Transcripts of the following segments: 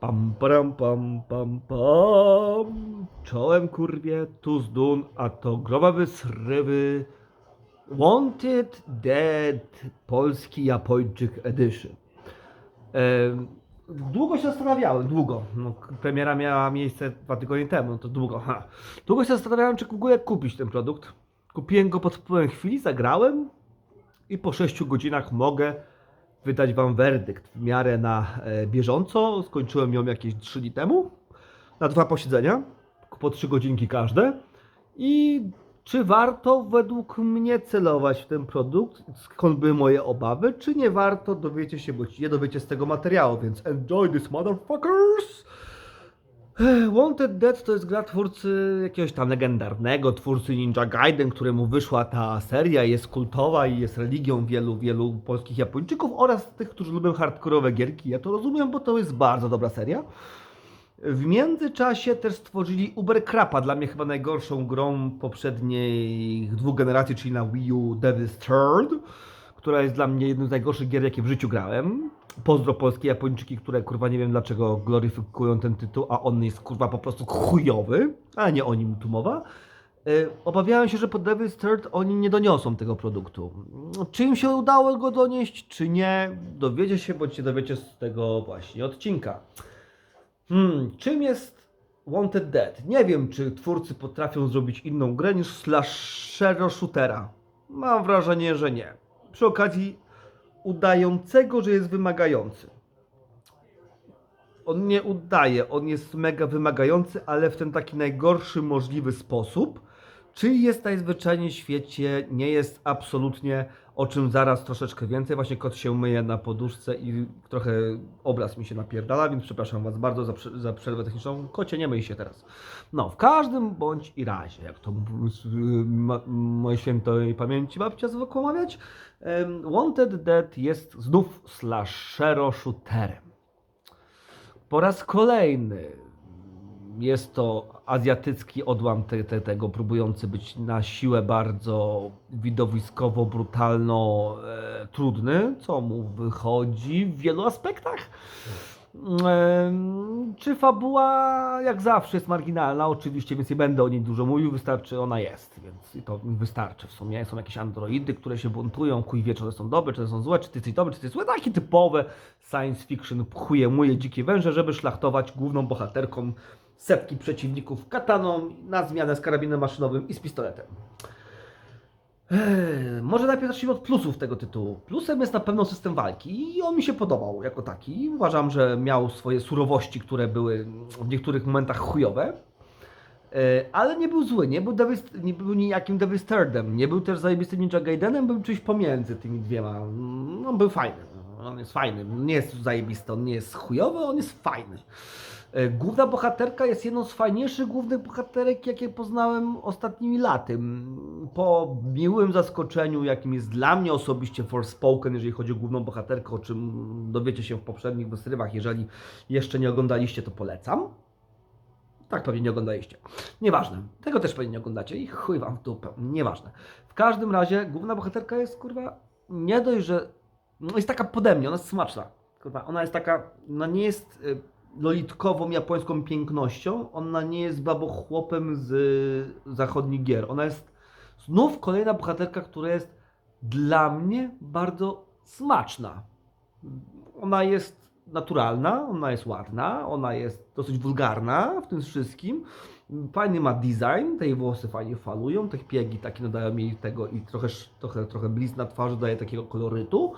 Pam, pam, pam, pam, pam. Czołem kurwie, tu z dun, a to grobowe srywy. Wanted Dead Polski Japończyk Edition. Em, Długo się zastanawiałem, długo. No, premiera miała miejsce dwa tygodnie temu, no to długo. Ha. Długo się zastanawiałem, czy w ogóle kupić ten produkt. Kupiłem go pod wpływem chwili, zagrałem i po 6 godzinach mogę wydać Wam werdykt w miarę na e, bieżąco. Skończyłem ją jakieś 3 dni temu, na dwa posiedzenia, po 3 godzinki każde. I czy warto według mnie celować w ten produkt? Skąd były moje obawy? Czy nie warto? Dowiecie się, bo nie dowiecie z tego materiału, więc enjoy this motherfuckers! Wanted Dead to jest gra twórcy jakiegoś tam legendarnego, twórcy Ninja Gaiden, któremu wyszła ta seria, jest kultowa i jest religią wielu, wielu polskich Japończyków oraz tych, którzy lubią hardkorowe gierki. Ja to rozumiem, bo to jest bardzo dobra seria. W międzyczasie też stworzyli Uber Crapa, dla mnie chyba najgorszą grą poprzednich dwóch generacji, czyli na Wii U Devil's Third, która jest dla mnie jedną z najgorszych gier, jakie w życiu grałem. Pozdro polskie Japończyki, które kurwa nie wiem dlaczego gloryfikują ten tytuł, a on jest kurwa po prostu chujowy, a nie o nim tu mowa. E, Obawiałem się, że po Devil's Third oni nie doniosą tego produktu. Czy im się udało go donieść, czy nie, dowiecie się, bądź się dowiecie z tego właśnie odcinka. Hmm, czym jest Wanted Dead? Nie wiem, czy twórcy potrafią zrobić inną grę niż slashero shootera. Mam wrażenie, że nie. Przy okazji udającego, że jest wymagający. On nie udaje, on jest mega wymagający, ale w ten taki najgorszy możliwy sposób. Czyli jest najzwyczajniej w świecie, nie jest absolutnie, o czym zaraz troszeczkę więcej. Właśnie kot się myje na poduszce i trochę obraz mi się napierdala, więc przepraszam Was bardzo za, za przerwę techniczną. Kocie, nie myj się teraz. No, w każdym bądź i razie, jak to y, ma, moje świętej pamięci babcia zwykła mawiać, Wanted Dead jest znów slashero shooterem. Po raz kolejny jest to azjatycki odłam te, te, tego, próbujący być na siłę bardzo widowiskowo, brutalno e, trudny, co mu wychodzi w wielu aspektach. Em, Czy fabuła, jak zawsze, jest marginalna? Oczywiście, więc nie będę o niej dużo mówił, wystarczy, ona jest, więc to wystarczy w sumie. Są jakieś androidy, które się buntują, chuj wie, czy one są dobre, czy one są złe, czy ty jesteś dobry, czy ty jesteś złe, takie typowe science fiction, chuje muje dzikie węże, żeby szlachtować główną bohaterką setki przeciwników kataną na zmianę z karabinem maszynowym i z pistoletem. Eee, może najpierw zacznijmy od plusów tego tytułu. Plusem jest na pewno system walki i on mi się podobał jako taki. Uważam, że miał swoje surowości, które były w niektórych momentach chujowe. Ale nie był zły, nie był, Devil's, nie był nijakim Thirdem, nie był też zajebistym Ninja Gaidenem, był czymś pomiędzy tymi dwiema. No, był fajny, on jest fajny, nie jest zajebisty, on nie jest chujowy, on jest fajny. E, Główna bohaterka jest jedną z fajniejszych głównych bohaterek, jakie poznałem ostatnimi laty. Po miłym zaskoczeniu, jakim jest dla mnie osobiście Forspoken, jeżeli chodzi o główną bohaterkę, o czym dowiecie się w poprzednich wysrywach. Jeżeli jeszcze nie oglądaliście, to polecam. Tak, pewnie nie oglądaliście. Nieważne. Tego też pewnie nie oglądacie i chuj wam w dupę. Nieważne. W każdym razie główna bohaterka jest, kurwa, nie dość, że no jest taka pode mnie, ona jest smaczna. Kurwa, ona jest taka, no nie jest y, lolitkową japońską pięknością, ona nie jest babochłopem z zachodnich gier. Ona jest znów kolejna bohaterka, która jest dla mnie bardzo smaczna. Ona jest naturalna, ona jest ładna, ona jest dosyć wulgarna w tym wszystkim. Fajny ma design, te jej włosy fajnie falują, te piegi takie nadają jej tego i trochę, trochę, trochę blizn na twarzy daje takiego kolorytu.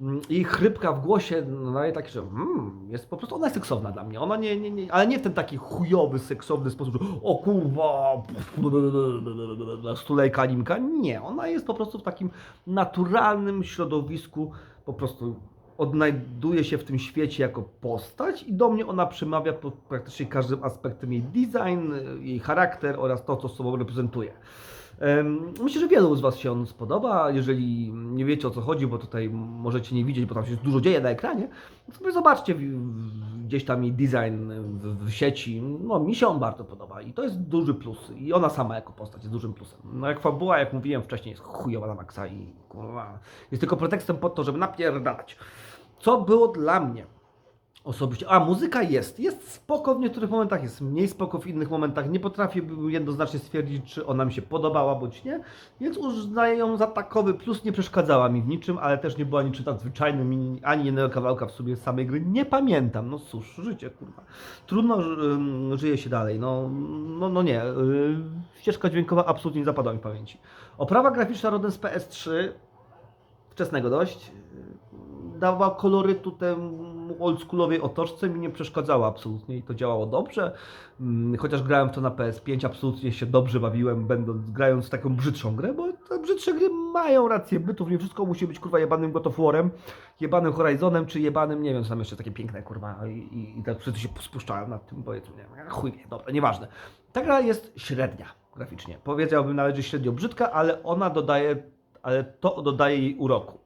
Mm, I chrypka w głosie daje takie, że mm, jest po prostu, ona jest seksowna dla mnie, ona nie, nie, nie, ale nie w ten taki chujowy, seksowny sposób, że o kurwa, stulejka animka, nie, ona jest po prostu w takim naturalnym środowisku, po prostu odnajduje się w tym świecie jako postać i do mnie ona przemawia pod praktycznie każdym aspektem jej design, jej charakter oraz to, co sobą reprezentuje. Myślę, że wielu z Was się on spodoba. Jeżeli nie wiecie o co chodzi, bo tutaj możecie nie widzieć, bo tam się dużo dzieje na ekranie, sobie zobaczcie gdzieś tam jej design w, sieci, no mi się on bardzo podoba i to jest duży plus. I ona sama jako postać jest dużym plusem. No jak fabuła, jak mówiłem wcześniej, jest chujowa na maksa i kurwa, jest tylko pretekstem po to, żeby napierdalać. Co było dla mnie osobiście. A muzyka jest. Jest spoko w niektórych momentach, jest mniej spoko w innych momentach. Nie potrafię jednoznacznie stwierdzić, czy ona mi się podobała bądź nie. Więc uznaję ją za takowy plus. Nie przeszkadzała mi w niczym, ale też nie była niczym nadzwyczajnym i ani jednego kawałka w sobie samej gry. Nie pamiętam. No cóż, życie kurwa. Trudno ym, żyje się dalej. No, no, no nie. Yy, ścieżka dźwiękowa absolutnie nie zapadła mi w pamięci. Oprawa graficzna rodem z PS3 wczesnego dość. Dawała kolorytu temu oldschoolowej otoczce, mi nie przeszkadzała absolutnie i to działało dobrze. Mm, Chociaż grałem w to na PS5, absolutnie się dobrze bawiłem, będąc, grając w taką brzydszą grę, bo te brzydsze gry mają rację bytów, nie wszystko musi być kurwa jebanym God of War'em, jebanym Horizonem, czy jebanym, nie wiem, są jeszcze takie piękne kurwa i, i, i tak wszyscy się spuszczałem nad tym, jest, nie wiem, chuj wie, dobra, nieważne. Ta gra jest średnia graficznie, powiedziałbym nawet, że średnio brzydka, ale ona dodaje, ale to dodaje jej uroku.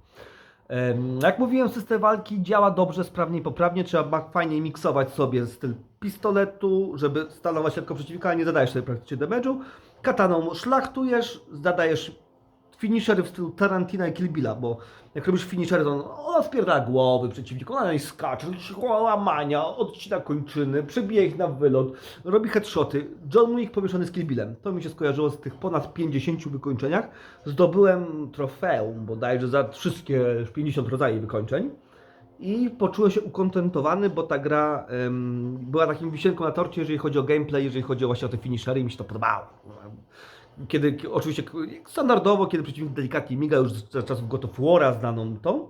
Em, Jak mówiłem, system walki działa dobrze, sprawnie i poprawnie. Trzeba fajnie miksować sobie styl pistoletu, żeby stanować tylko przeciwnika, nie zadajesz sobie praktycznie damage'u. Kataną szlachtujesz, zadajesz finishery w stylu Tarantina i Kill Billa, bo jak robisz finishery, to ona spierdala głowy przeciwników, ona na nich skacze, łamania, odcina kończyny, przebija ich na wylot, robi headshoty. John Wick pomieszany z Kill Billem. To mi się skojarzyło z tych ponad 50 wykończeniach. Zdobyłem trofeum bodajże za wszystkie 50 rodzajów wykończeń. I poczułem się ukontentowany, bo ta gra em, była takim wisienką na torcie, jeżeli chodzi o gameplay, jeżeli chodzi właśnie o te finishery i mi się to podobało. Kiedy, oczywiście standardowo, kiedy przeciwnik delikatnie miga już z czasów God of War'a znaną tą,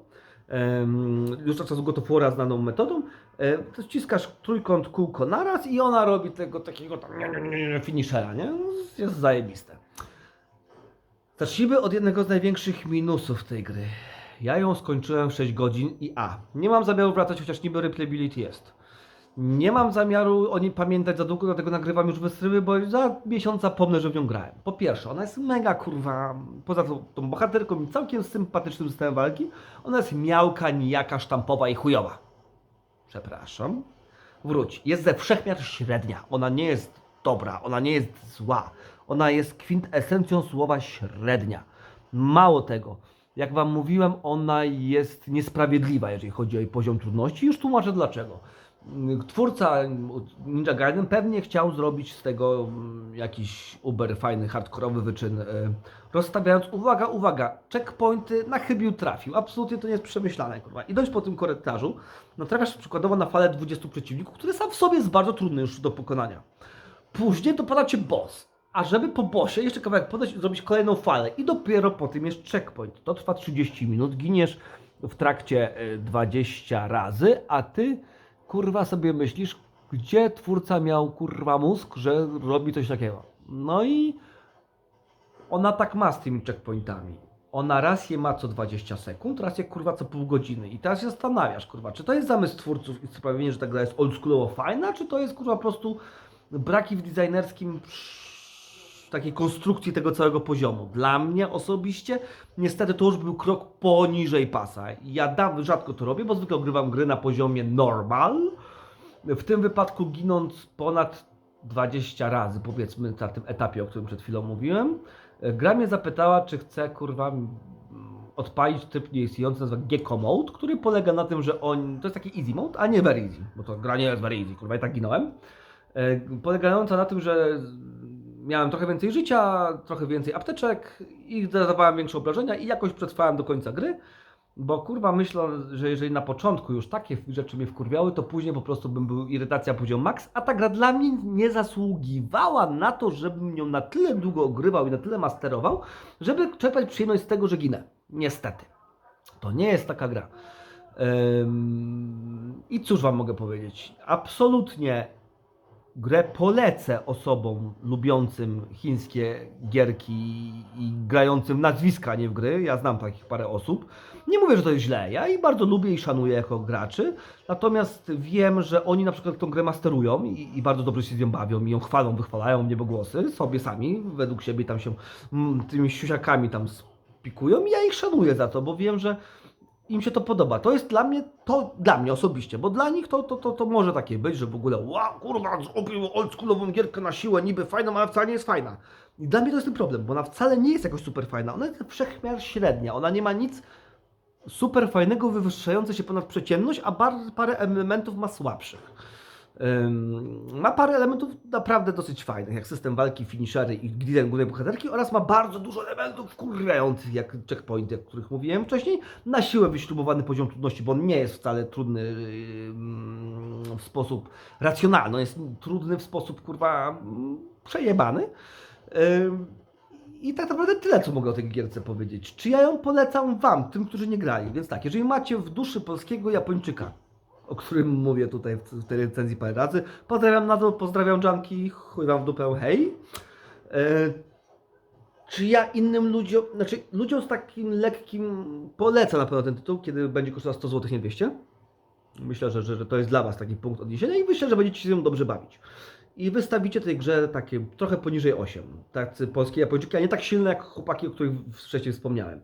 już God of War'a znaną metodą, e, to ściskasz trójkąt kółko naraz i ona robi tego takiego tam finishera, nie? Jest zajebiste. Zacznijmy od jednego z największych minusów tej gry. Ja ją skończyłem w 6 godzin i a, nie mam zamiaru wracać, chociaż niby replayability jest. Nie mam zamiaru o niej pamiętać za długo, dlatego nagrywam już wystrywy, bo za miesiąc zapomnę, że w nią grałem. Po pierwsze, ona jest mega kurwa, poza tą, tą bohaterką i całkiem sympatycznym systemem walki, ona jest miałka, nijaka, sztampowa i chujowa. Przepraszam. Wróć. Jest ze wszechmiar średnia. Ona nie jest dobra, ona nie jest zła. Ona jest kwintesencją słowa średnia. Mało tego, jak Wam mówiłem, ona jest niesprawiedliwa, jeżeli chodzi o jej poziom trudności. Już tłumaczę dlaczego. Twórca Ninja Gaiden pewnie chciał zrobić z tego mm, jakiś uber fajny, hardkorowy wyczyn, e, rozstawiając, uwaga, uwaga, checkpointy na chybił trafił. Absolutnie to nie jest przemyślane, kurwa. Idąc po tym korytarzu, natrafiasz przykładowo na falę 20 przeciwników, który sam w sobie jest bardzo trudny już do pokonania. Później dopada cię boss. A żeby po bossie jeszcze kawałek podejść i zrobić kolejną falę i dopiero po tym jest checkpoint. To trwa 30 minut, giniesz w trakcie e, 20 razy, a ty kurwa sobie myślisz, gdzie twórca miał kurwa mózg, że robi coś takiego. No i ona tak ma z tymi checkpointami. Ona raz je ma co 20 sekund, raz je kurwa co pół godziny. I teraz się zastanawiasz, kurwa, czy to jest zamysł twórców i sprawienie, że ta gra jest oldschoolowo fajna, czy to jest kurwa po prostu braki w designerskim takiej konstrukcji tego całego poziomu. Dla mnie osobiście, niestety to już był krok poniżej pasa. Ja dawno rzadko to robię, bo zwykle ogrywam gry na poziomie normal. W tym wypadku ginąc ponad 20 razy, powiedzmy na tym etapie, o którym przed chwilą mówiłem, gra mnie zapytała, czy chcę kurwa odpalić tryb nieistniejący, nazywa Gecko Mode, który polega na tym, że on, to jest taki easy mode, a nie very easy, bo to gra nie jest very easy, kurwa i tak ginąłem. E, Polegająca na tym, że miałem trochę więcej życia, trochę więcej apteczek i zadawałem większe obrażenia i jakoś przetrwałem do końca gry, bo kurwa myślę, że jeżeli na początku już takie rzeczy mnie wkurwiały, to później po prostu bym był irytacja poziom max, a ta gra dla mnie nie zasługiwała na to, żebym ją na tyle długo ogrywał i na tyle masterował, żeby czerpać przyjemność z tego, że ginę. Niestety. To nie jest taka gra. Ym, I cóż wam mogę powiedzieć? Absolutnie grę polecę osobom lubiącym chińskie gierki i grającym nazwiska, nie w gry. Ja znam takich parę osób. Nie mówię, że to jest źle. Ja ich bardzo lubię i szanuję jako graczy. Natomiast wiem, że oni na przykład tą grę masterują i, i bardzo dobrze się z nią bawią i ją chwalą, wychwalają niebogłosy sobie sami, według siebie tam się mm, tymi siusiakami tam spikują i ja ich szanuję za to, bo wiem, że im się to podoba. To jest dla mnie, to dla mnie osobiście, bo dla nich to, to, to, to może takie być, że w ogóle wow, kurwa, zrobił oldschoolową gierkę na siłę, niby fajna, ale wcale nie jest fajna. I dla mnie to jest ten problem, bo ona wcale nie jest jakoś super fajna. Ona jest wszechmiar średnia, ona nie ma nic super fajnego, wywyższające się ponad przeciętność, a bar, parę elementów ma słabszych. Ma parę elementów naprawdę dosyć fajnych, jak system walki, finishery i gliden głównej bohaterki oraz ma bardzo dużo elementów wkurwiających, jak checkpointy, o których mówiłem wcześniej, na siłę wyśrubowany poziom trudności, bo on nie jest wcale trudny w sposób racjonalny, on jest trudny w sposób, kurwa, przejebany. I tak naprawdę tyle, co mogę o tej gierce powiedzieć. Czy ja ją polecam Wam, tym, którzy nie grali? Więc tak, jeżeli macie w duszy polskiego Japończyka, o którym mówię tutaj w tej recenzji parę razy, pozdrawiam nadal, pozdrawiam Junki, chuj Wam w dupę, hej. E, czy ja innym ludziom, znaczy ludziom z takim lekkim polecam na pewno ten tytuł, kiedy będzie kosztował 100 zł, nie 200. Myślę, że, że, że to jest dla Was taki punkt odniesienia i myślę, że będziecie się z nią dobrze bawić. I wystawicie tej grze takie trochę poniżej 8. Tacy polskie Japończyki, a nie tak silne jak chłopaki, o których wcześniej wspomniałem.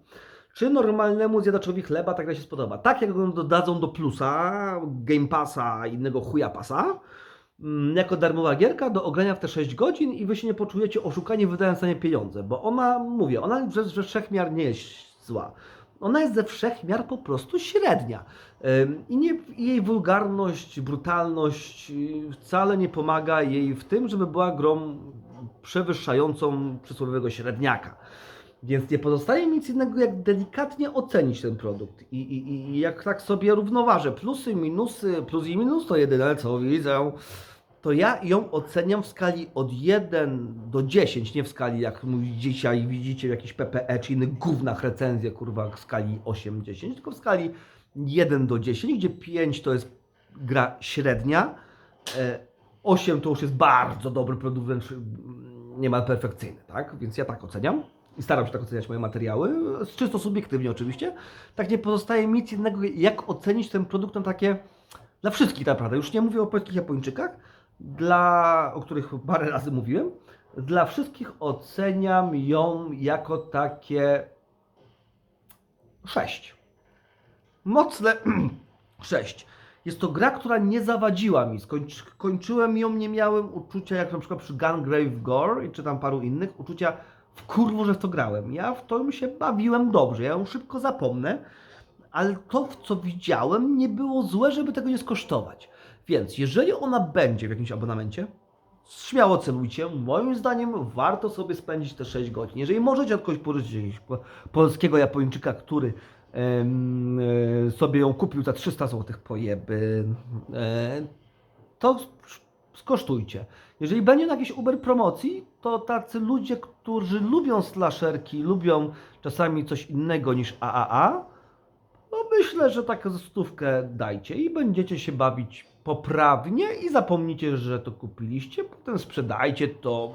Czy normalnemu zjadaczowi chleba ta gra się spodoba? Tak jak ją dodadzą do plusa, Game Passa, innego chuja pasa, mm, jako darmowa gierka do ogrania w te 6 godzin i wy się nie poczujecie oszukani wydając na nie pieniądze, bo ona, mówię, ona ze, ze wszechmiar nie jest zła. Ona jest ze wszechmiar po prostu średnia. I nie, jej wulgarność, brutalność y, wcale nie pomaga jej w tym, żeby była grą przewyższającą przysłowiowego średniaka. Więc nie pozostaje mi nic innego, jak delikatnie ocenić ten produkt. I, i, I jak tak sobie równoważę plusy, minusy, plus i minus to jedyne co widzę, to ja ją oceniam w skali od 1 do 10, nie w skali jak dzisiaj widzicie w jakichś PPE czy innych gównach recenzje, kurwa, w skali 8-10, tylko w skali 1 do 10, gdzie 5 to jest gra średnia, e, 8 to już jest bardzo dobry produkt, wręcz mm, niemal perfekcyjny, tak? Więc ja tak oceniam i staram się tak oceniać moje materiały, czysto subiektywnie oczywiście. Tak nie pozostaje mi nic innego, jak ocenić ten produkt na takie, dla wszystkich tak naprawdę, już nie mówię o polskich Japończykach, dla, o których parę razy mówiłem, dla wszystkich oceniam ją jako takie 6. Mocne 6. Jest to gra, która nie zawadziła mi. Skończy, kończyłem ją, nie miałem uczucia, jak na przykład przy Gungrave Gore czy tam paru innych, uczucia w kurwu, że w to grałem. Ja w to się bawiłem dobrze, ja ją szybko zapomnę, ale to, w co widziałem, nie było złe, żeby tego nie skosztować. Więc jeżeli ona będzie w jakimś abonamencie, śmiało celujcie. Moim zdaniem warto sobie spędzić te 6 godzin. Jeżeli możecie od kogoś pożyczyć jakiegoś po- polskiego Japończyka, który e, sobie ją kupił za 300 zł pojeby, to sk- skosztujcie. Jeżeli będzie na jakiejś Uber promocji, to tacy ludzie, którzy lubią slasherki, lubią czasami coś innego niż AAA, no myślę, że taką stówkę dajcie i będziecie się bawić poprawnie i zapomnijcie, że to kupiliście, potem sprzedajcie to,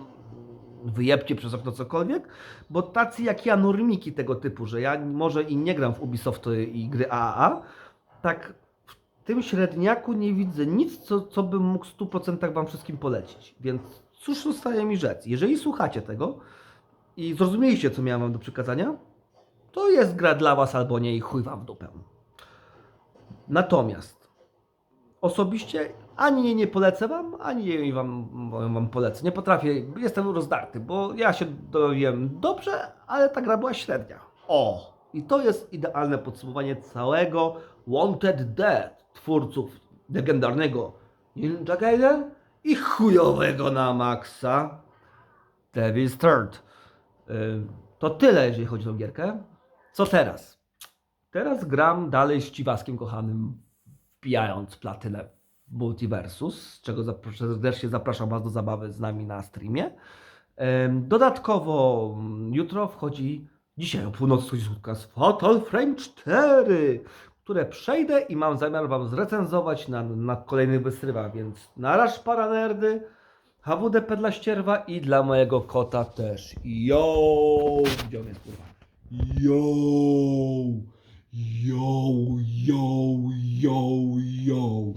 wyjebcie przez okno cokolwiek, bo tacy jak ja, normiki tego typu, że ja może i nie gram w Ubisoft i gry AAA, tak w tym średniaku nie widzę nic, co, co bym mógł w 100% Wam wszystkim polecić. Więc cóż zostaje mi rzec? Jeżeli słuchacie tego i zrozumieliście, co miałem Wam do przekazania, to jest gra dla Was albo nie i chuj Wam w dupę. Natomiast osobiście ani jej nie polecę Wam, ani jej Wam, wam polecę. Nie potrafię, jestem rozdarty, bo ja się dowiem dobrze, ale ta gra była średnia. O! I to jest idealne podsumowanie całego Wanted Dead twórców legendarnego Ninja Gaiden i chujowego na maksa Devil's Third. Yy, To tyle, jeżeli chodzi o gierkę. Co teraz? Teraz gram dalej z Ciwaskiem kochanym, wpijając platynę Multiversus, z czego serdecznie zapraszam Was do zabawy z nami na streamie. Dodatkowo mm, jutro wchodzi, dzisiaj o północy wchodzi z Fatal Frame 4, które przejdę i mam zamiar Wam zrecenzować na, na kolejnych wystrywach, więc naraż para nerdy, HWDP dla ścierwa i dla mojego kota też. Yo! Gdzie on jest, kurwa? Yo! Yo, yo, yo, yo.